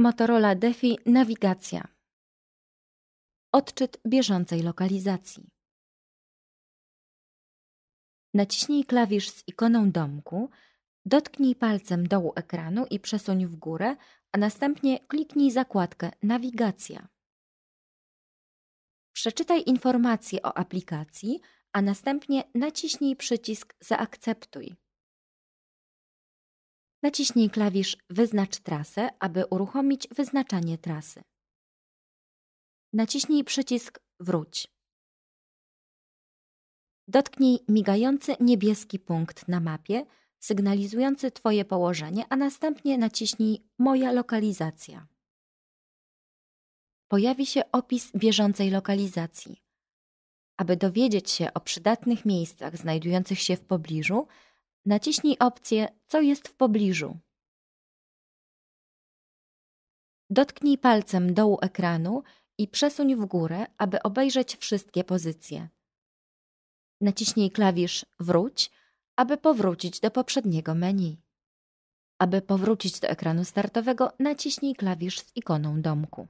Motorola Defi Nawigacja. Odczyt bieżącej lokalizacji. Naciśnij klawisz z ikoną domku, dotknij palcem dołu ekranu i przesuń w górę, a następnie kliknij zakładkę Nawigacja. Przeczytaj informacje o aplikacji, a następnie naciśnij przycisk Zaakceptuj. Naciśnij klawisz Wyznacz trasę, aby uruchomić wyznaczanie trasy. Naciśnij przycisk Wróć. Dotknij migający niebieski punkt na mapie, sygnalizujący Twoje położenie, a następnie naciśnij Moja lokalizacja. Pojawi się opis bieżącej lokalizacji. Aby dowiedzieć się o przydatnych miejscach znajdujących się w pobliżu, naciśnij opcję Co jest w pobliżu. Dotknij palcem dołu ekranu i przesuń w górę, aby obejrzeć wszystkie pozycje. Naciśnij klawisz Wróć, aby powrócić do poprzedniego menu. Aby powrócić do ekranu startowego, naciśnij klawisz z ikoną domku.